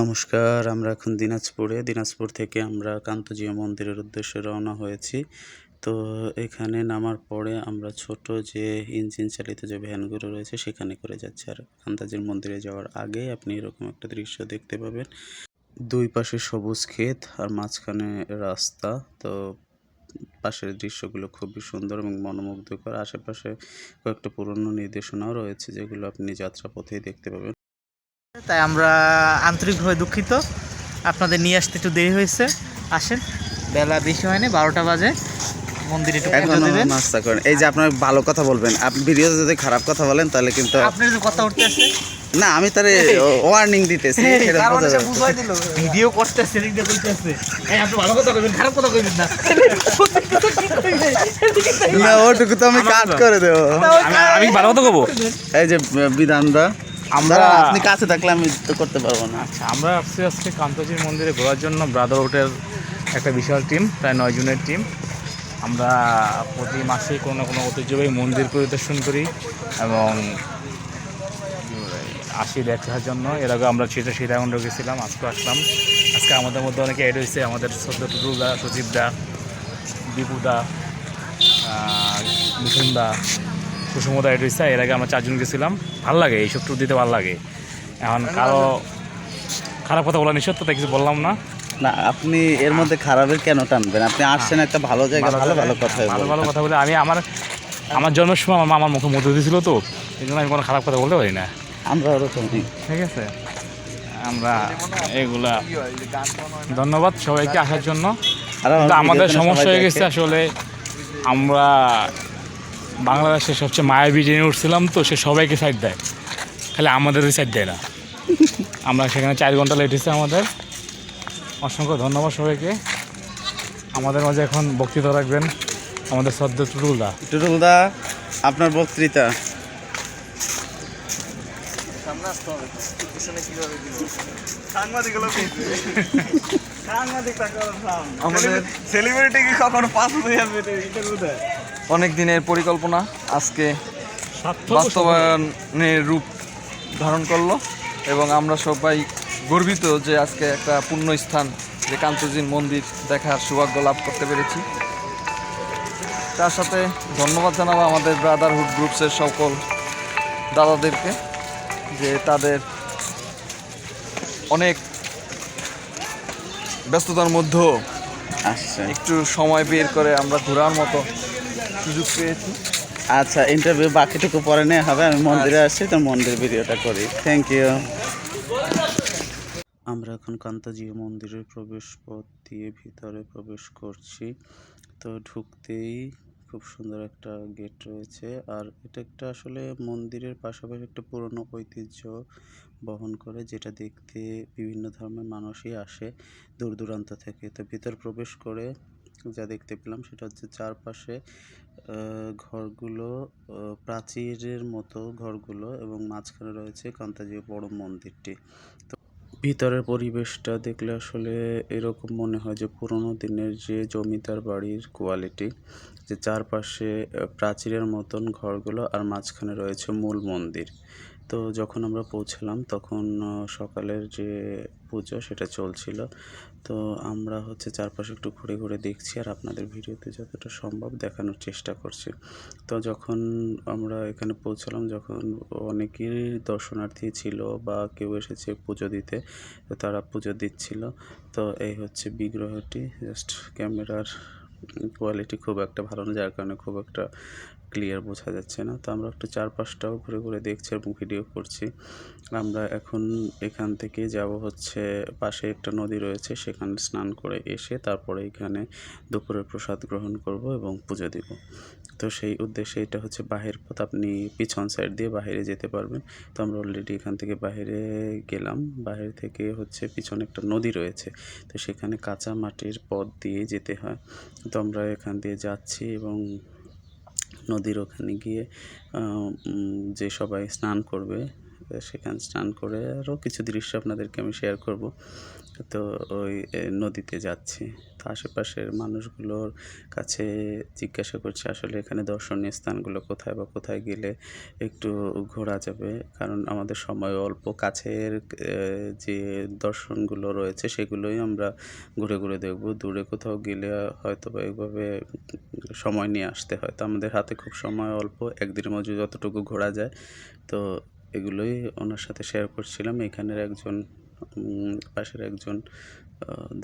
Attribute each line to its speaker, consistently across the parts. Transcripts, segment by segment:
Speaker 1: নমস্কার, আমরা এখন দিনাজপুরে। দিনাজপুর থেকে আমরা কান্তজিয়া মন্দিরের উদ্দেশ্যে রওনা হয়েছি। তো এখানে নামার পরে আমরা ছোট যে ইঞ্জিন চালিত যে ভ্যানগুলো রয়েছে, সেখানে করে যাচ্ছি। আর কান্তাজির মন্দিরে যাওয়ার আগে আপনি এরকম একটা দৃশ্য দেখতে পাবেন। দুই পাশে সবুজ ক্ষেত আর মাঝখানে রাস্তা। তো পাশের দৃশ্যগুলো খুবই সুন্দর এবং মনোমুগ্ধকর। আশেপাশে কয়েকটা পুরনো নির্দেশনাও রয়েছে, যেগুলো আপনি যাত্রাপথেই দেখতে পাবেন।
Speaker 2: তাই আমরা আন্তরিকভাবে দুঃখিত। আপনাদের নিয়ে আসতে একটু দেরি হয়েছে। আসেন। বেলা বেশি হয়নি বারোটা বাজে। মন্দিরে
Speaker 1: নাস্তা করেন। এই যে আপনার ভালো কথা বলবেন আপনি ভিডিওতে যদি খারাপ কথা বলেন তাহলে কিন্তু
Speaker 2: আপনার যে কথা উঠতে আছে
Speaker 1: না আমি তারে ওয়ার্নিং দিতেছি
Speaker 2: ভিডিও করতেছে এই আপনি ভালো কথা কইবেন খারাপ কথা কইবেন না।
Speaker 1: না ওটুকু তো আমি কাট করে দেবো।
Speaker 3: আমি আমি ভালো কথা কব
Speaker 1: এই যে বিধানদা।
Speaker 3: আমরা-
Speaker 1: আপনি কাছে থাকলে আমি তো করতে পারব না।
Speaker 3: আচ্ছা আমরা আসছি আজকে কান্তজির মন্দিরে ঘোরার জন্য ব্রাদারহুডের একটা বিশাল টিম প্রায় নয় জনের টিম আমরা প্রতি মাসেই কোনো না কোনো ঐতিহ্যবাহী মন্দির পরিদর্শন করি এবং আসি দেখার জন্য। এর আগে আমরা সেটা সীতাকুণ্ড গেছিলাম আজকে আসলাম। আজকে আমাদের মধ্যে অনেকে অ্যাড হয়েছে আমাদের সদ্য টুটুলদা সজীবদা দীপুদা মিঠুনদা কুসুমদা হয়েছে এর আগে আমরা চারজন গেছিলাম। ভালো লাগে এইসব ট্যুর দিতে ভালো লাগে। এখন কারও খারাপ কথা বলা নিষেধ তো তাই কিছু বললাম না।
Speaker 1: না আপনি এর মধ্যে খারাপের কেন টানবেন? আপনি আসছেন একটা ভালো জায়গা ভালো ভালো কথা
Speaker 3: ভালো ভালো কথা বলে। আমি আমার আমার জন্মের সময় আমার মা আমার মুখে মধ্যে দিয়েছিল তো এই জন্য আমি কোনো খারাপ কথা বলতে পারি না।
Speaker 1: আমরা ওরকমই।
Speaker 3: ঠিক আছে? আমরা এগুলা ধন্যবাদ সবাইকে আসার জন্য। আমাদের সমস্যা হয়ে গেছে আসলে। আমরা বাংলাদেশে সবচেয়ে মায়াবী জেনে উঠছিলাম তো সে সবাইকে সাইড দেয়। খালি আমাদেরই সাইড দেয় না। আমরা সেখানে চার ঘণ্টা লেট হয়েছে আমাদের। অসংখ্য ধন্যবাদ সবাইকে। আমাদের মাঝে এখন বক্তৃতা রাখবেন আমাদের সদ্য টুটুলদা
Speaker 1: টুটুলদা আপনার বক্তৃতা।
Speaker 4: আমাদের
Speaker 1: সেলিব্রিটি কি কখনো পাস হয়ে যাবে
Speaker 4: অনেক দিনের পরিকল্পনা আজকে বাস্তবায়নের রূপ ধারণ করল এবং আমরা সবাই গর্বিত যে আজকে একটা পূর্ণ স্থান যে কান্তজির মন্দির দেখার সৌভাগ্য লাভ করতে পেরেছি। তার সাথে ধন্যবাদ জানাব আমাদের ব্রাদারহুড গ্রুপসের সকল দাদাদেরকে যে তাদের অনেক ব্যস্ততার মধ্যেও
Speaker 1: আচ্ছা
Speaker 4: একটু সময় বের করে আমরা ঘোরার মতো সুযোগ পেয়েছি।
Speaker 1: আচ্ছা ইন্টারভিউ বাকিটুকু পরে নেওয়া হবে আমি মন্দিরে আসছি তো মন্দির ভিডিওটা করি। থ্যাংক ইউ আমরা এখন কান্তাজি মন্দিরের প্রবেশ পথ দিয়ে ভিতরে প্রবেশ করছি। তো ঢুকতেই খুব সুন্দর একটা গেট রয়েছে। আর এটা একটা আসলে মন্দিরের পাশাপাশি একটা পুরনো ঐতিহ্য বহন করে যেটা দেখতে বিভিন্ন ধর্মের মানুষই আসে দূর দূরান্ত থেকে। তো ভিতর প্রবেশ করে যা দেখতে পেলাম সেটা হচ্ছে চারপাশে ঘরগুলো প্রাচীরের মতো ঘরগুলো এবং মাঝখানে রয়েছে কান্তাজি বড় মন্দিরটি। তো ভিতরের পরিবেশটা দেখলে আসলে এরকম মনে হয় যে পুরোনো দিনের যে জমিদার বাড়ির কোয়ালিটি যে চারপাশে প্রাচীরের মতন ঘরগুলো আর মাঝখানে রয়েছে মূল মন্দির। তো যখন আমরা পৌঁছালাম তখন সকালের যে পুজো সেটা চলছিল। তো আমরা হচ্ছে চারপাশে একটু ঘুরে ঘুরে দেখছি আর আপনাদের ভিডিওতে যতটা সম্ভব দেখানোর চেষ্টা করছি। তো যখন আমরা এখানে পৌঁছলাম, যখন অনেকেই দর্শনার্থী ছিল বা কেউ এসেছে পুজো দিতে, তো তারা পুজো দিচ্ছিল। তো এই হচ্ছে বিগ্রহটি, জাস্ট ক্যামেরার কোয়ালিটি খুব একটা ভালো না, যার কারণে খুব একটা ক্লিয়ার বোঝা যাচ্ছে না। তো আমরা একটু চারপাশটাও ঘুরে ঘুরে দেখছি এবং ভিডিও করছি। আমরা এখন এখান থেকে যাব হচ্ছে, পাশে একটা নদী রয়েছে, সেখানে স্নান করে এসে তারপরে এখানে দুপুরের প্রসাদ গ্রহণ করব এবং পুজো দিব। তো সেই উদ্দেশ্যে এটা হচ্ছে বাহির পথ, আপনি পিছন সাইড দিয়ে বাইরে যেতে পারবেন। তো আমরা অলরেডি এখান থেকে বাইরে গেলাম। বাইরে থেকে হচ্ছে পিছনে একটা নদী রয়েছে। তো সেখানে কাঁচা মাটির পথ দিয়ে যেতে হয়। তো আমরা এখান দিয়ে যাচ্ছি এবং নদীর ওখানে গিয়ে যে সবাই স্নান করবে সেখানে স্নান করে আরও কিছু দৃশ্য আপনাদেরকে আমি শেয়ার করব। তো ওই নদীতে যাচ্ছি। তো আশেপাশের মানুষগুলোর কাছে জিজ্ঞাসা করছি, আসলে এখানে দর্শনীয় স্থানগুলো কোথায় বা কোথায় গেলে একটু ঘোরা যাবে? কারণ আমাদের সময় অল্প কাছের যে দর্শনগুলো রয়েছে সেগুলোই আমরা ঘুরে ঘুরে দেখব। দূরে কোথাও গেলে হয়তো বা এইভাবে সময় নিয়ে আসতে হয়। তো আমাদের হাতে খুব সময় অল্প, একদিনের মধ্যে যতটুকু ঘোরা যায়। তো এগুলোই ওনার সাথে শেয়ার করছিলাম। এখানের একজন পাশের একজন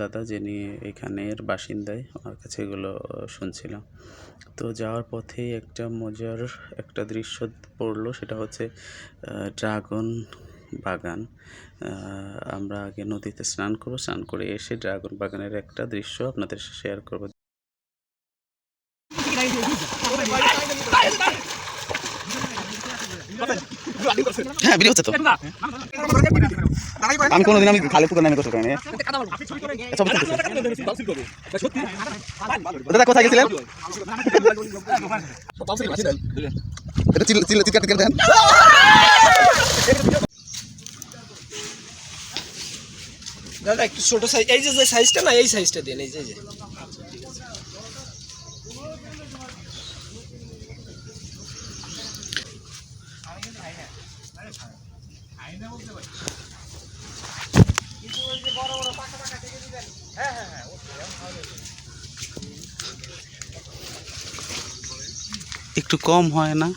Speaker 1: দাদা যিনি এখানের বাসিন্দায় আমার কাছে এগুলো শুনছিলাম। তো যাওয়ার পথেই একটা মজার একটা দৃশ্য পড়ল, সেটা হচ্ছে ড্রাগন বাগান। আমরা আগে নদীতে স্নান করব, স্নান করে এসে ড্রাগন বাগানের একটা দৃশ্য আপনাদের শেয়ার করব।
Speaker 5: হ্যাঁ ভিডিও হচ্ছে তো। আমি কোনোদিন আমি খালে পুকুর নামে গোসল করিনি ছবি দাদা, কোথায় গেছিলেন? এটা
Speaker 6: দাদা, একটু ছোট সাইজ এই যে সাইজটা না, এই সাইজটা দেন এই যে।
Speaker 1: একটু কম হয় না?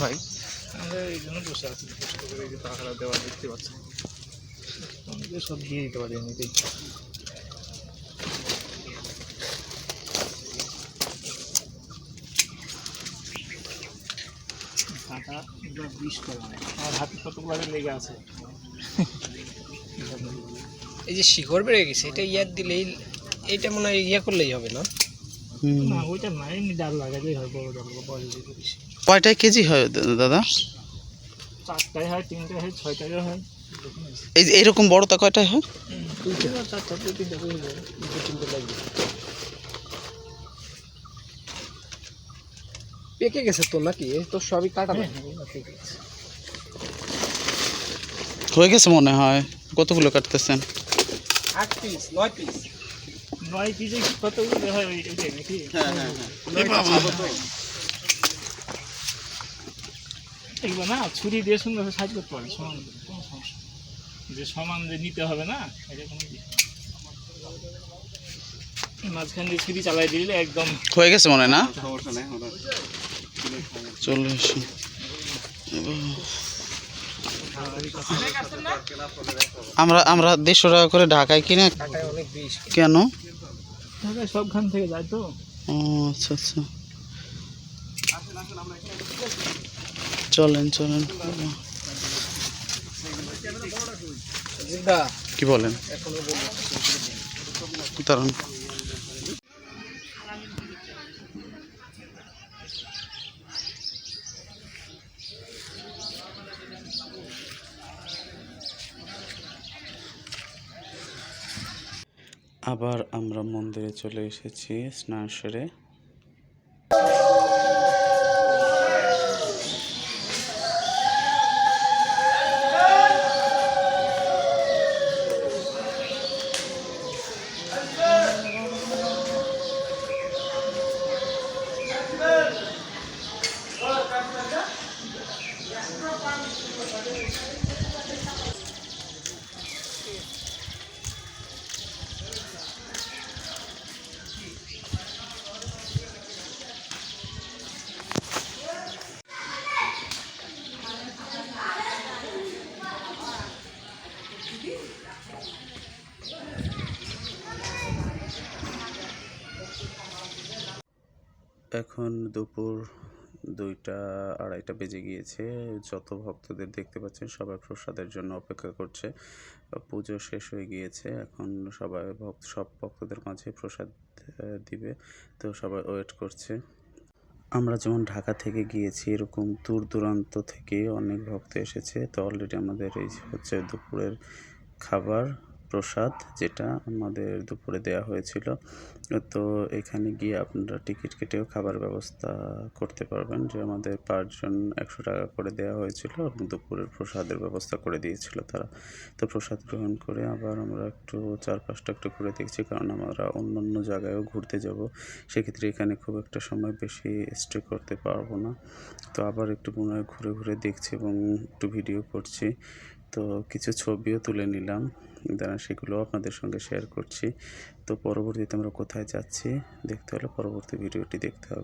Speaker 1: ভাই।
Speaker 7: আমরা এই জন্য বসে আছি কষ্ট করে যে টাকাটা দেওয়া দেখতে পাচ্ছি সব দিয়ে দিতে পারি এমনিতেই। কাটা এগুলো বিষ করা আমার হাতে কতগুলো লেগে আছে।
Speaker 6: এই যে শিকড় বেড়ে গেছে এটা ইয়ার দিলেই এটা মনে হয় ইয়া করলেই হবে না?
Speaker 7: না ওইটা না এমনি ডাল লাগালেই হয় বড় ডাল বয়স
Speaker 1: কয়টায় কেজি হয় দাদা?
Speaker 7: চারটায় হয় তিনটায় হয় ছয়টায় হয়।
Speaker 1: এই যে এইরকম বড়টা কয়টায় হয়?
Speaker 7: দুইটা চারটা তিনটা করে হয়ে যাবে দুই তিনটে লাগবে
Speaker 6: পেকে গেছে তো নাকি? এই তো সবই কাটা না
Speaker 1: হয়ে গেছে। মনে হয়। কতগুলো কাটতেছেন?
Speaker 6: আট পিস নয় পিস
Speaker 7: নয় পিসে কতগুলো হয় ওইটাই নাকি? এগুলো না ছুরি দিয়ে সুন্দর সাইজ করতে সমান কোনো সমস্যা যে সমান যে নিতে হবে না এটা কোনো বিষয় না। মাঝখান দিয়ে চালাই দিলে একদম
Speaker 1: হয়ে গেছে মনে হয় না? চলে এসো আমরা আমরা দেড়শো টাকা করে ঢাকায় কিনে কেন?
Speaker 7: সবখান থেকে যায় তো।
Speaker 1: ও আচ্ছা আচ্ছা। চলেন চলেন।
Speaker 6: জিদা
Speaker 1: কি বলেন?
Speaker 6: এখনও বলব।
Speaker 1: দাঁড়ান। আবার আমরা মন্দিরে চলে এসেছি স্নান সেরে। এখন দুপুর দুইটা আড়াইটা বেজে গিয়েছে। যত ভক্তদের দেখতে পাচ্ছেন, সবাই প্রসাদের জন্য অপেক্ষা করছে। পুজো শেষ হয়ে গিয়েছে, এখন সবাই ভক্ত, সব ভক্তদের মাঝে প্রসাদ দিবে। তো সবাই ওয়েট করছে। আমরা যেমন ঢাকা থেকে গিয়েছি, এরকম দূর দূরান্ত থেকে অনেক ভক্ত এসেছে। তো অলরেডি আমাদের এই হচ্ছে দুপুরের খাবার। প্রসাদ যেটা আমাদের দুপুরে দেয়া হয়েছিল। তো এখানে গিয়ে আপনারা টিকিট কেটেও খাবার ব্যবস্থা করতে পারবেন। যে আমাদের পাঁচজন একশো টাকা করে দেওয়া হয়েছিল এবং দুপুরের প্রসাদের ব্যবস্থা করে দিয়েছিল তারা। তো প্রসাদ গ্রহণ করে আবার আমরা একটু চারপাশটা একটু ঘুরে দেখছি, কারণ আমরা অন্য অন্য জায়গায়ও ঘুরতে যাব। সেক্ষেত্রে এখানে খুব একটা সময় বেশি স্টে করতে পারব না। তো আবার একটু পুনরায় ঘুরে ঘুরে দেখছি এবং একটু ভিডিও করছি। তো কিছু ছবিও তুলে নিলাম। দাঁড়া সেগুলো আপনাদের সঙ্গে শেয়ার করছি। তো পরবর্তীতে আমরা কোথায় যাচ্ছি, দেখতে হলে পরবর্তী ভিডিওটি দেখতে হবে।